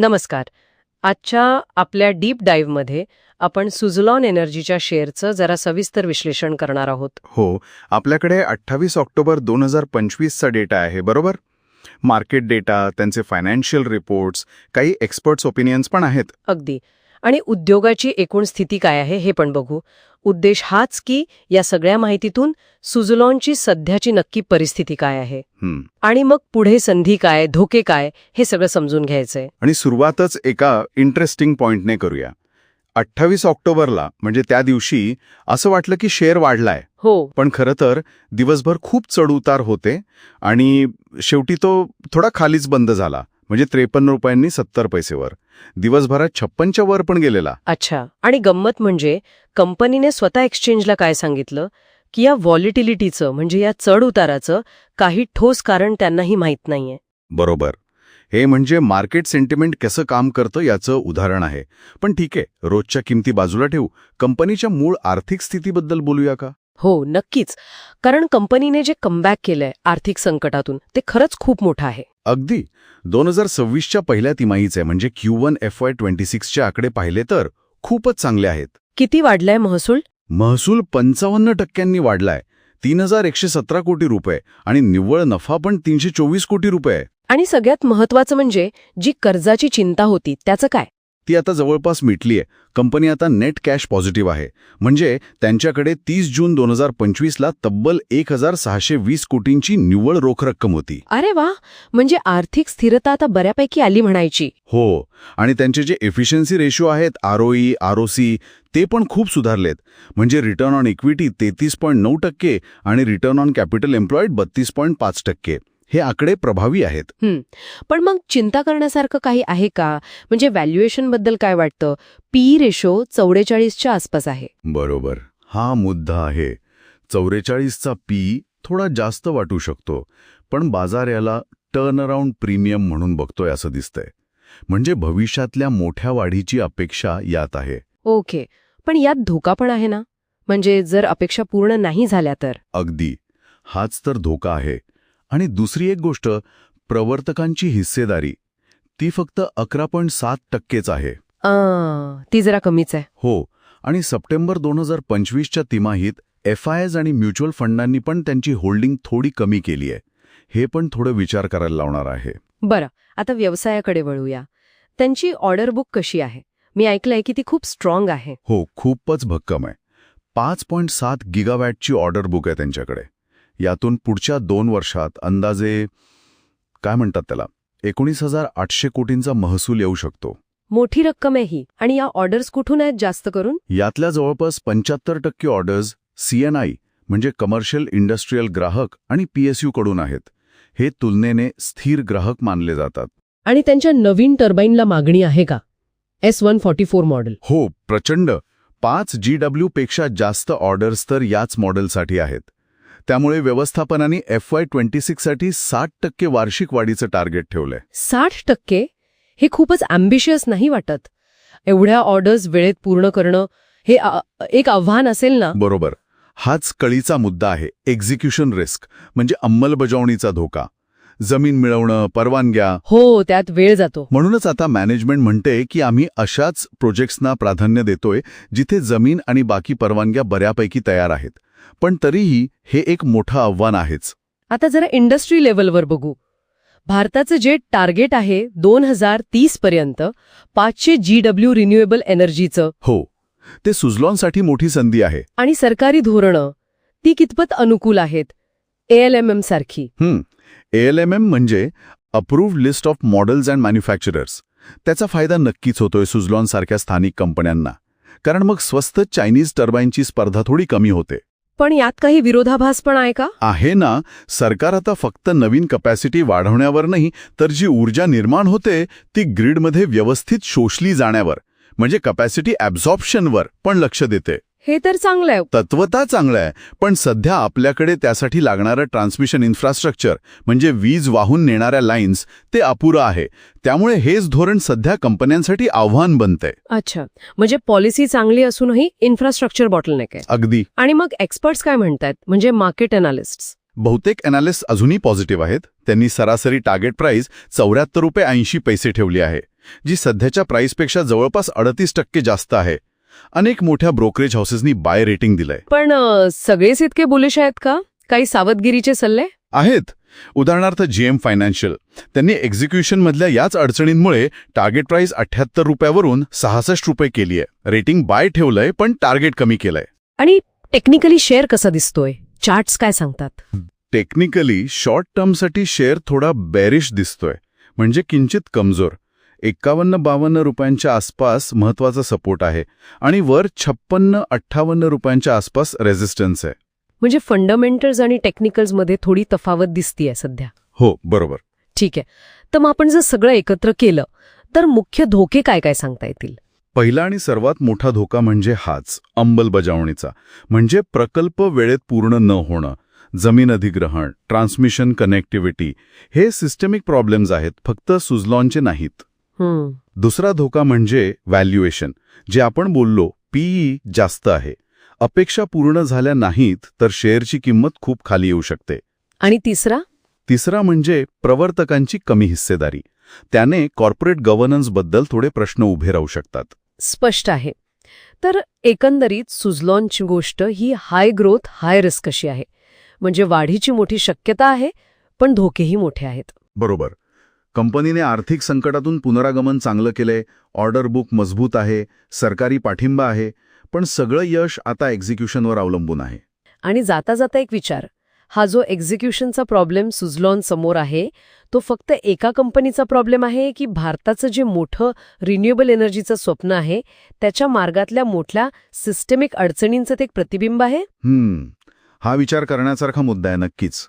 नमस्कार. आजच्या आपल्या डीप डाईव्हमध्ये आपण सुझलॉन एनर्जीच्या शेअरचं जरा सविस्तर विश्लेषण करणार आहोत. हो आपल्याकडे अठ्ठावीस ऑक्टोबर दोन हजार पंचवीसचा डेटा आहे बरोबर? मार्केट डेटा त्यांचे फायनान्शियल रिपोर्ट्स काही एक्सपर्ट्स ओपिनियन्स पण आहेत. अगदी. आणि उद्योगाची एकूण स्थिती काय आहे हे पण बघू. उद्देश हाच की या सगळ्या माहितीतून सुझलॉनची सध्याची नक्की परिस्थिती काय आहे. हं. आणि मग पुढे संधी काय धोके काय हे सगळं समजून घ्यायचंय. आणि सुरुवातच एका इंटरेस्टिंग पॉइंटने करूया. अठ्ठावीस ऑक्टोबरला म्हणजे त्या दिवशी असं वाटलं की शेअर वाढलाय. हो. पण खरं तर दिवसभर खूप चढउतार होते आणि शेवटी तो थोडा खालीच बंद झाला. म्हणजे त्रेपन्न रुपयांनी सत्तर पैसेवर. दिवसभरात छप्पनच्या वर पण गेलेला. अच्छा. आणि गंमत म्हणजे कंपनीने स्वतः एक्सचेंजला काय सांगितलं? की या व्हॉलिटिलिटीचं म्हणजे या चढ उताराचं काही ठोस कारण त्यांनाही माहीत नाहीये. बरोबर. हे म्हणजे मार्केट सेंटिमेंट कसं काम करतं याचं उदाहरण आहे. पण ठीक आहे रोजच्या किमती बाजूला ठेवू. कंपनीच्या मूळ आर्थिक स्थितीबद्दल बोलूया का? हो नक्कीच. कारण कंपनीने जे कमबॅक केलंय आर्थिक संकटातून ते खरंच खूप मोठं आहे. अगदी. दोन हजार सव्वीसच्या पहिल्या तिमाहीचे म्हणजे Q one F Y twenty सिक्सचे आकडे पाहिले तर खूपच चांगले आहेत. किती वाढलाय महसूल? महसूल पंचावन्न टक्क्यांनी वाढलाय. तीन हजार एकशे सतरा कोटी रुपये आणि निव्वळ नफा पण तीनशे चोवीस कोटी रुपये आणि सगळ्यात महत्वाचं म्हणजे जी कर्जाची चिंता होती त्याचं काय? ती आता जवळपास मिटलीय. कंपनी आता नेट कॅश पॉझिटिव्ह आहे. म्हणजे त्यांच्याकडे तीस जून दोन हजार पंचवीसला तब्बल एक हजार सहाशे वीस कोटींची निव्वळ रोख रक्कम होती. अरे वा! म्हणजे आर्थिक स्थिरता आता बऱ्यापैकी आली म्हणायची. हो. आणि त्यांचे जे एफिशियन्सी रेशो आहेत आरओई आरओसी ते पण खूप सुधारलेत. म्हणजे रिटर्न ऑन इक्विटी तेहतीस पॉईंट नऊ टक्के आणि रिटर्न ऑन कॅपिटल एम्प्लॉईड बत्तीस पॉईंट पाच टक्के. हे आकडे प्रभावी आहेत. पण मग चिंता करण्यासारखं काही आहे का? म्हणजे व्हॅल्युएशनबद्दल काय वाटतं? पी रेशो चौवेचाळीसच्या आसपास आहे. बरोबर. हा मुद्दा आहे. चौवेचाळीसचा पी थोडा जास्त वाटू शकतो. पण बाजार याला टर्न अराउंड प्रीमियम म्हणून बघतोय असं दिसतंय. म्हणजे भविष्यातल्या मोठ्या वाढीची अपेक्षा यात आहे. ओके. पण यात धोका पण आहे ना? म्हणजे जर अपेक्षा पूर्ण नाही झाल्या तर? अगदी. हाच तर धोका आहे. आणि दुसरी एक गोष्ट प्रवर्तकांची हिस्सेदारी. ती फक्त अकरा पॉईंट सात टक्केच आहे. ती जरा कमीच आहे. हो आणि सप्टेंबर दोन हजार पंचवीसच्या तिमाहीत एफ आय एस आणि म्युच्युअल फंडांनी पण त्यांची होल्डिंग थोडी कमी केली आहे. हे पण थोडं विचार करायला लावणार आहे. बरं आता व्यवसायाकडे वळूया. त्यांची ऑर्डर बुक कशी आहे? मी ऐकलंय की ती खूप स्ट्रॉंग आहे. हो खूपच भक्कम आहे. पाच पॉईंट सात गिगावॅटची ऑर्डर बुक आहे त्यांच्याकडे. यातून पुढच्या दोन वर्षात अंदाजे काय म्हणतात त्याला? एकोणीस हजार आठशे कोटींचा महसूल येऊ शकतो. मोठी रक्कम आहे ही. आणि या ऑर्डर्स कुठून आहेत जास्त करून? यातल्या जवळपास पंच्याहत्तर टक्के ऑर्डर्स सीएनआय म्हणजे कमर्शियल इंडस्ट्रीयल ग्राहक आणि पीएसयू कडून आहेत. हे तुलनेने स्थिर ग्राहक मानले जातात. आणि त्यांच्या नवीन टर्बाईनला मागणी आहे का? S one forty four model. हो प्रचंड. पाच जी डब्ल्यू पेक्षा जास्त ऑर्डर्स तर याच मॉडेलसाठी आहेत. त्यामुळे व्यवस्थापनाने एफ वाय ट्वेंटी सिक्ससाठी साठ टक्के वार्षिक वाढीचं टार्गेट ठेवलंय. साठ टक्के? हे खूपच अम्बिशियस नाही वाटत. एवढ्या ऑर्डर्स वेळेत पूर्ण करणं हे आ- एक आव्हान असेल ना? बरोबर. हाच कळीचा मुद्दा आहे एक्झिक्युशन रिस्क म्हणजे अंमलबजावणीचा धोका. जमीन मिळवणं परवानग्या. हो त्यात वेळ जातो. म्हणूनच आता मॅनेजमेंट म्हणते की आम्ही अशाच प्रोजेक्ट्सना प्राधान्य देतोय जिथे जमीन आणि बाकी परवानग्या बऱ्यापैकी तयार आहेत. पण तरीही हे एक मोठं आव्हान आहेच. आता जरा इंडस्ट्री लेवलवर बघू. भारताचं जे टार्गेट आहे दोन हजार तीस पर्यंत पाचशे जी डब्ल्यू रिन्युएबल एनर्जीचं. हो ते सुझलॉनसाठी मोठी संधी आहे. आणि सरकारी धोरणं ती कितपत अनुकूल आहेत? एएलएमएम सारखी. एएलएमएम म्हणजे approved list of models and manufacturers त्याचा फायदा नक्कीच होतोय सुझलॉनसारख्या स्थानिक कंपन्यांना. कारण मग स्वस्त चायनीज टर्बाईनची स्पर्धा थोडी कमी होते. पण यात काही विरोधाभास पण आहे का? आहे ना. सरकार आता फक्त नवीन कपॅसिटी वाढवण्यावर नाही तर जी ऊर्जा निर्माण होते ती ग्रीडमध्ये व्यवस्थित शोषली जाण्यावर म्हणजे कपॅसिटी ॲब्झॉर्प्शनवर पण लक्ष देते. हे तर चांगलं आहे. तत्वता चांगलं आहे पण सध्या आपल्याकडे त्यासाठी लागणारं ट्रान्समिशन इन्फ्रास्ट्रक्चर म्हणजे वीज वाहून नेणाऱ्या लाईन्स ते अपुरं आहे. त्यामुळे हेच धोरण सध्या कंपन्यांसाठी आव्हान बनतंय. अच्छा. म्हणजे पॉलिसी चांगली असूनही इन्फ्रास्ट्रक्चर बॉटलनेक आहे. अगदी. आणि मग एक्सपर्ट्स काय म्हणतात म्हणजे मार्केट अनालिस्ट बहुतेक अनालिस्ट अजूनही पॉझिटिव्ह आहेत. त्यांनी सरासरी टार्गेट प्राइस चौऱ्याहत्तर रुपये ऐंशी पैसे ठेवली आहे जी सध्याच्या प्राईसपेक्षा जवळपास अडतीस टक्के जास्त आहे. अनेक मोठ्या ब्रोकरेज हाऊसेसनी बाय रेटिंग दिलंय. पण सगळेच इतके बुलिश आहेत का? काही सावधगिरीचे सल्ले? आहेत. उदाहरणार्थ जीएम फायनान्शियल त्यांनी एक्झिक्युशनमधल्या याच अडचणींमुळे टार्गेट प्राइस अठ्याहत्तर रुपयावरून सहासष्ट रुपये केली आहे रेटिंग बाय ठेवलंय पण टार्गेट कमी केलंय. आणि टेक्निकली शेअर कसा दिसतोय? चार्ट्स काय सांगतात? टेक्निकली शॉर्ट टर्मसाठी शेअर थोडा बॅरिश दिसतोय. म्हणजे किंचित कमजोर. एक्कावन्न बावन्न रुपयांच्या आसपास महत्त्वाचा सपोर्ट आहे आणि वर छप्पन्न अठ्ठावन्न रुपयांच्या आसपास रेझिस्टन्स आहे. म्हणजे फंडामेंटल्स आणि टेक्निकल्समध्ये थोडी तफावत दिसतीये सध्या. हो बरोबर. ठीक आहे. तर मग आपण जर सगळं एकत्र केलं तर मुख्य धोके काय काय सांगता येतील? पहिला आणि सर्वात मोठा धोका म्हणजे हाच अंमलबजावणीचा. म्हणजे प्रकल्प वेळेत पूर्ण न होणं जमीन अधिग्रहण ट्रान्समिशन कनेक्टिव्हिटी हे सिस्टमिक प्रॉब्लेम्स आहेत फक्त सुझलॉनचे नाहीत. दुसरा धोका म्हणजे व्हॅल्युएशन जे आपण बोललो पीई जास्त आहे. अपेक्षा पूर्ण झाल्या नाहीत तर शेअरची किंमत खूप खाली येऊ शकते. आणि तिसरा? तिसरा म्हणजे प्रवर्तकांची कमी हिस्सेदारी. त्याने कॉर्पोरेट गव्हर्नन्सबद्दल थोडे प्रश्न उभे राहू शकतात. स्पष्ट आहे. तर एकंदरीत सुझलॉनची गोष्ट ही हाय ग्रोथ हाय रिस्क अशी आहे. म्हणजे वाढीची मोठी शक्यता आहे पण धोकेही मोठे आहेत. बरोबर. कंपनीने आर्थिक संकटातून पुनरागमन चांगलं केलंय ऑर्डर बुक मजबूत आहे सरकारी पाठिंबा आहे पण सगळं यश आता एक्झिक्युशनवर अवलंबून आहे. आणि जाता जाता एक विचार हा जो एक्झिक्युशनचा प्रॉब्लेम सुझलॉन समोर आहे तो फक्त एका कंपनीचा प्रॉब्लेम आहे की भारताचं जे मोठं रिन्युएबल एनर्जीचं स्वप्न आहे त्याच्या मार्गातल्या मोठल्या सिस्टेमिक अडचणींचं ते एक प्रतिबिंब आहे? हा विचार करण्यासारखा मुद्दा आहे नक्कीच.